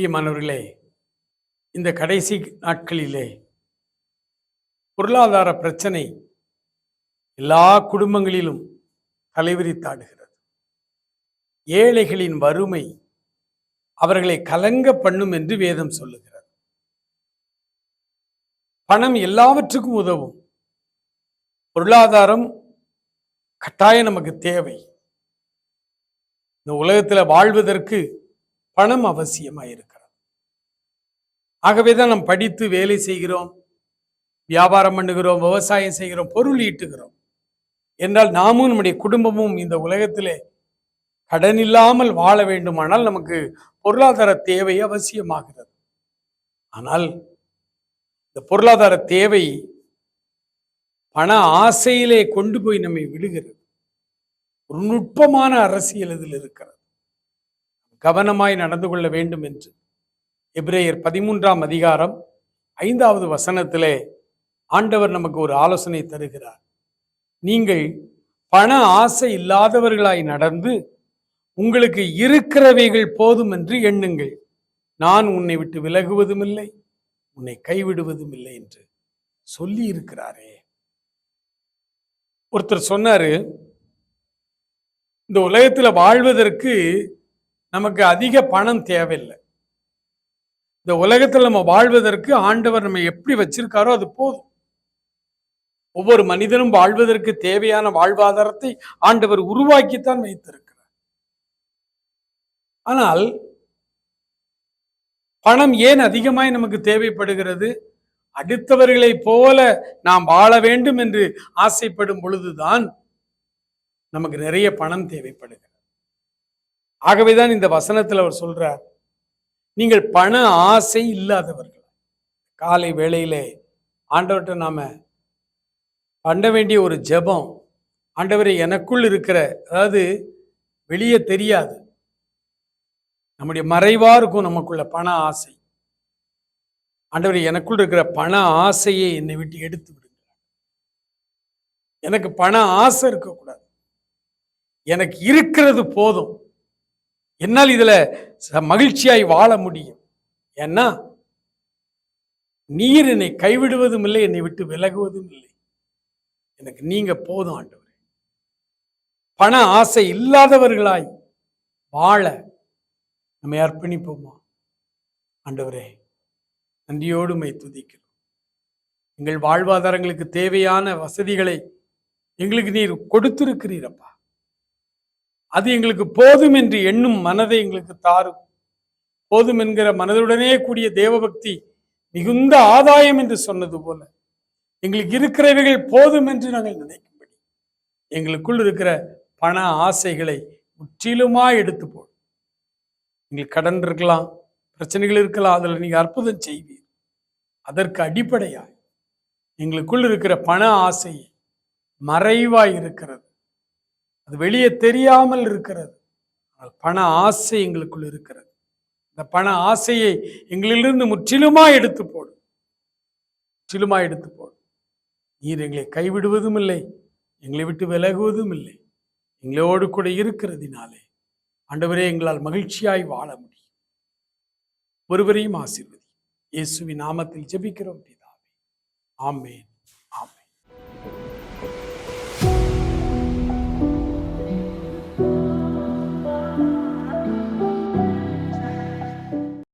பிரியமானவர்களே இந்த கடைசி நாட்களிலே பொருளாதார பிரச்சனை எல்லா குடும்பங்களிலும் தலைவிரித்தாடுகிறது ஏழைகளின் வறுமை அவர்களை கலங்க பண்ணும் என்று வேதம் சொல்லுகிறது. பணம் எல்லாவற்றுக்கும் உதவும். பொருளாதாரம் கட்டாயம் நமக்கு தேவை. இந்த உலகத்தில் வாழ்வதற்கு பணம் அவசியமாக இருக்கிறது ஆகவே தான் நாம் படித்து வேலை செய்கிறோம் வியாபாரம் பண்ணுகிறோம் விவசாயம் செய்கிறோம் பொருள் ஈட்டுகிறோம். என்றால் நாமும் நம்முடைய குடும்பமும் இந்த உலகத்திலே கடன் இல்லாமல் வாழ வேண்டுமானால் நமக்கு பொருளாதார தேவை அவசியமாகிறது. ஆனால் இந்த பொருளாதார தேவை பண ஆசையிலே கொண்டு போய் நம்மை விடுகிறது. ஒரு நுட்பமான அரசியல் இதில் இருக்கிறது. கவனமாய் நடந்து கொள்ள வேண்டும் என்று. எப்ரேயர் பதிமூன்றாம் அதிகாரம் ஐந்தாவது வசனத்திலே ஆண்டவர் நமக்கு ஒரு ஆலோசனை தருகிறார். நீங்கள் பண ஆசை இல்லாதவர்களாய் நடந்து உங்களுக்கு இருக்கிறவைகள் போதும் என்று எண்ணுங்கள். நான் உன்னை விட்டு விலகுவதும் இல்லை உன்னை கைவிடுவதும் இல்லை என்று சொல்லி இருக்கிறாரே ஒருத்தர் சொன்னாரு இந்த உலகத்தில் வாழ்வதற்கு நமக்கு அதிக பணம் தேவையில்லை. இந்த உலகத்துல நம்ம வாழ்வதற்கு ஆண்டவர் நம்ம எப்படி வச்சிருக்காரோ அது போதும். ஒவ்வொரு மனிதனும் வாழ்வதற்கு தேவையான வாழ்வாதாரத்தை ஆண்டவர் உருவாக்கித்தான் வைத்திருக்கிறார். ஆனால் பணம் ஏன் அதிகமாய் நமக்கு தேவைப்படுகிறது? அடுத்தவர்களைப் போல நாம் வாழ வேண்டும் என்று ஆசைப்படும் பொழுதுதான் நமக்கு நிறைய பணம் தேவைப்படுகிறது. ஆகவேதான் இந்த வசனத்தில் அவர் சொல்றார் நீங்கள் பண ஆசை இல்லாதவர்கள். காலை வேளையிலே ஆண்டவர்கிட்ட நாம பண்ண வேண்டிய ஒரு ஜெபம் ஆண்டவரை எனக்குள் இருக்கிற அதாவது வெளியே தெரியாது. நம்முடைய மறைவா இருக்கும் நமக்குள்ள பண ஆசை. ஆண்டவர் எனக்குள் இருக்கிற பண ஆசையை என்னை விட்டு எடுத்து விடுங்கள். எனக்கு பண ஆசை இருக்கக்கூடாது. எனக்கு இருக்கிறது போதும். என்னால் இதில் மகிழ்ச்சியாய் வாழ முடியும். ஏன்னா நீர் என்னை கைவிடுவதும் இல்லை என்னை விட்டு விலகுவதும் இல்லை. எனக்கு நீங்க போதும் ஆண்டவரே. பண ஆசை இல்லாதவர்களாய் வாழ நம்மை அர்ப்பணிப்போமா? ஆண்டவரே நன்றியோடு மை துதிக்கிறோம். எங்கள் வாழ்வாதாரங்களுக்கு தேவையான வசதிகளை எங்களுக்கு நீர் கொடுத்திருக்கிறீரப்பா அது எங்களுக்கு போதும் என்று எண்ணும் மனதை எங்களுக்கு தாரும். போதும் என்கிற மனதுடனே கூடிய தேவபக்தி மிகுந்த ஆதாயம் என்று சொன்னது போல எங்களுக்கு இருக்கிறவைகள் போதும் என்று நாங்கள் நினைக்கும்படி எங்களுக்குள் இருக்கிற பண ஆசைகளை முற்றிலுமா எடுத்து போடும் எங்களுக்கு கடன் இருக்கலாம் பிரச்சனைகள் இருக்கலாம் அதில் நீங்கள் அற்புதம் செய்வீர். அதற்கு அடிப்படையாக எங்களுக்குள் இருக்கிற பண ஆசை மறைவாய் இருக்கிறது. அது வெளியே தெரியாமல் இருக்கிறது. ஆனால் பண ஆசை எங்களுக்குள் இருக்கிறது. இந்த பண ஆசையை எங்களிலிருந்து முற்றிலுமா எடுத்து போடும் முற்றிலுமா எடுத்து போடும் நீர் எங்களை கைவிடுவதும் இல்லை. எங்களை விட்டு விலகுவதும் இல்லை. எங்களோடு கூட இருக்கிறதினாலே ஆண்டவரே எங்களால் மகிழ்ச்சியாய் வாழ முடியும். ஒருவரையும் ஆசீர்வதி இயேசுவின் நாமத்தில் ஜெபிக்கிறோம் பிதாவே. ஆமேன்.